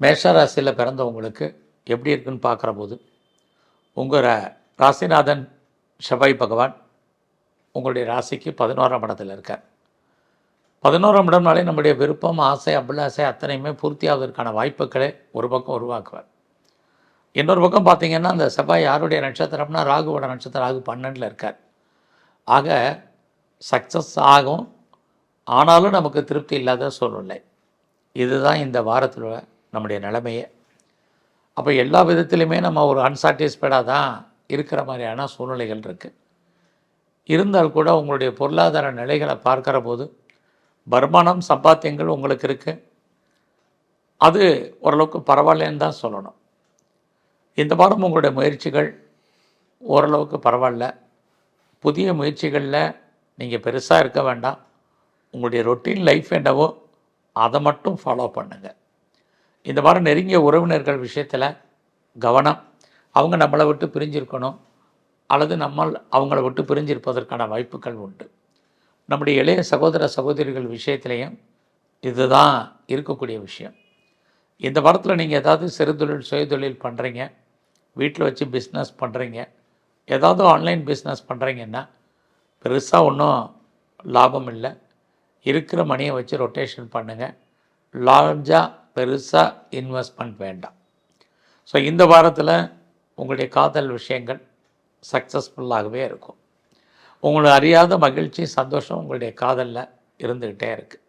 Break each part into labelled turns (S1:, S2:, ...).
S1: மேஷராசியில் பிறந்தவங்களுக்கு எப்படி இருக்குன்னு பார்க்குற போது உங்கள் ராசிநாதன் செவ்வாய் பகவான் உங்களுடைய ராசிக்கு பதினோராம் இடத்துல இருக்கார். பதினோராம் இடம்னாலே நம்முடைய விருப்பம் ஆசை அபிலாசை அத்தனையுமே பூர்த்தியாவதற்கான வாய்ப்புகளை ஒரு பக்கம் உருவாக்குவார். இன்னொரு பக்கம் பார்த்தீங்கன்னா அந்த செவ்வாய் யாருடைய நட்சத்திரம்னா ராகுவோட நட்சத்திரம் ராகு பன்னெண்டில் இருக்கார். ஆக சக்ஸஸ் ஆகும். ஆனாலும் நமக்கு திருப்தி இல்லாத சூழ்நிலை. இதுதான் இந்த வாரத்தில் நம்முடைய நிலைமையை. அப்போ எல்லா விதத்திலையுமே நம்ம ஒரு அன்சாட்டிஸ்ஃபைடாக தான் இருக்கிற மாதிரியான சூழ்நிலைகள் இருக்குது இருந்தால் கூட உங்களுடைய பொருளாதார நிலைகளை பார்க்குற போது வருமானம் சம்பாத்தியங்கள் உங்களுக்கு இருக்குது அது ஓரளவுக்கு பரவாயில்லன்னு தான் சொல்லணும். இந்த வாரம் உங்களுடைய முயற்சிகள் ஓரளவுக்கு பரவாயில்ல. புதிய முயற்சிகளில் நீங்கள் பெருசாக இருக்க வேண்டாம். உங்களுடைய ரொட்டீன் லைஃப் என்னவோ அதை மட்டும் ஃபாலோ பண்ணுங்கள் இந்த வாரம் நெருங்கிய உறவினர்கள் விஷயத்தில் கவனம். அவங்க நம்மளை விட்டு பிரிஞ்சிருக்கணும். அல்லது நம்ம அவங்கள விட்டு பிரிஞ்சிருப்பதற்கான வாய்ப்புகள் உண்டு. நம்முடைய இளைய சகோதர சகோதரிகள் விஷயத்திலையும் இதுதான் இருக்கக்கூடிய விஷயம். இந்த வாரத்தில் நீங்கள் ஏதாவது சிறுதொழில் சுயதொழில் பண்ணுறீங்க வீட்டில் வச்சு பிஸ்னஸ் பண்ணுறீங்க ஏதாவது ஆன்லைன் பிஸ்னஸ் பண்ணுறீங்கன்னா பெருசாக ஒன்றும் லாபம் இல்லை. இருக்கிற மணியை வச்சு ரொட்டேஷன் பண்ணுங்கள் லார்ஜாக பெருசாக இன்வெஸ்ட்மெண்ட் வேண்டாம். ஸோ இந்த வாரத்தில் உங்களுடைய காதல் விஷயங்கள் சக்ஸஸ்ஃபுல்லாகவே இருக்கும். உங்களை அறியாத மகிழ்ச்சி சந்தோஷம் உங்களுடைய காதலில் இருந்துக்கிட்டே இருக்குது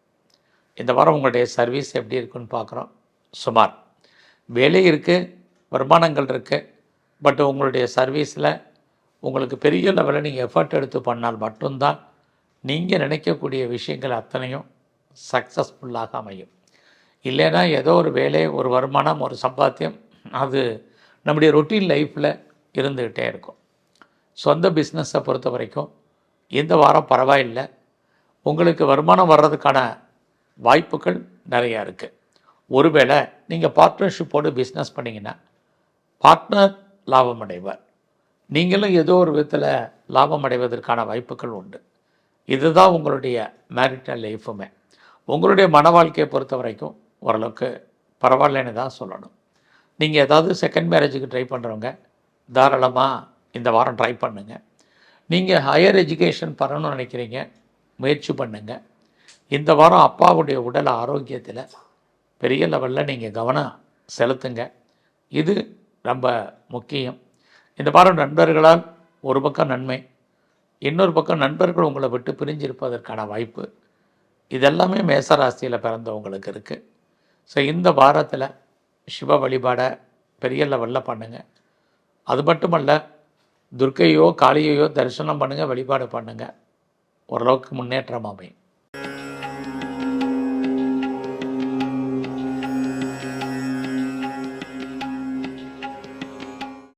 S1: இந்த வாரம் உங்களுடைய சர்வீஸ் எப்படி இருக்குன்னு பார்க்குறோம். சுமார். வேலை இருக்குது வருமானங்கள் இருக்குது பட் உங்களுடைய சர்வீஸில் உங்களுக்கு பெரிய லெவலில் நீங்கள் எஃபர்ட் எடுத்து பண்ணால் மட்டும்தான் நீங்கள் நினைக்கக்கூடிய விஷயங்கள் அத்தனையும் சக்ஸஸ்ஃபுல்லாக அமையும். இல்லைன்னா ஏதோ ஒரு வேலை ஒரு வருமானம் ஒரு சம்பாத்தியம் அது நம்முடைய ரொட்டீன் லைஃப்பில் இருந்துக்கிட்டே இருக்கும். சொந்த பிஸ்னஸை பொறுத்த வரைக்கும் இந்த வாரம் பரவாயில்லை. உங்களுக்கு வருமானம் வர்றதுக்கான வாய்ப்புகள் நிறையா இருக்குது ஒருவேளை நீங்கள் பார்ட்னர்ஷிப்போடு பிஸ்னஸ் பண்ணிங்கன்னா பார்ட்னர் லாபம் அடைவார். நீங்களும் ஏதோ ஒரு விதத்தில் லாபம் அடைவதற்கான வாய்ப்புகள் உண்டு. இதுதான் உங்களுடைய மேரிட்டல் லைஃபுமே உங்களுடைய மன வாழ்க்கையை பொறுத்த வரைக்கும் ஓரளவுக்கு பரவாயில்லைன்னு தான் சொல்லணும். நீங்கள் ஏதாவது செகண்ட் மேரேஜுக்கு ட்ரை பண்ணுறவங்க தாராளமாக இந்த வாரம் ட்ரை பண்ணுங்கள் நீங்கள் ஹையர் எஜுகேஷன் பண்ணணும்னு நினைக்கிறீங்க முயற்சி பண்ணுங்கள் இந்த வாரம் அப்பாவுடைய உடல் ஆரோக்கியத்தில் பெரிய லெவலில் நீங்கள் கவனம் செலுத்துங்க. இது ரொம்ப முக்கியம். இந்த வாரம் நண்பர்களால் ஒரு பக்கம் நன்மை இன்னொரு பக்கம் நண்பர்கள் உங்களை விட்டு பிரிஞ்சிருப்பதற்கான வாய்ப்பு. இதெல்லாமே மேசராசியில் பிறந்தவங்களுக்கு இருக்குது ஸோ இந்த வாரத்தில் சிவ வழிபாடை பெரிய லெவலில் பண்ணுங்கள் அது மட்டுமல்ல துர்க்கையோ காளியையோ தரிசனம் பண்ணுங்கள் வழிபாடு பண்ணுங்கள் ஓரளவுக்கு முன்னேற்றம் அமையும்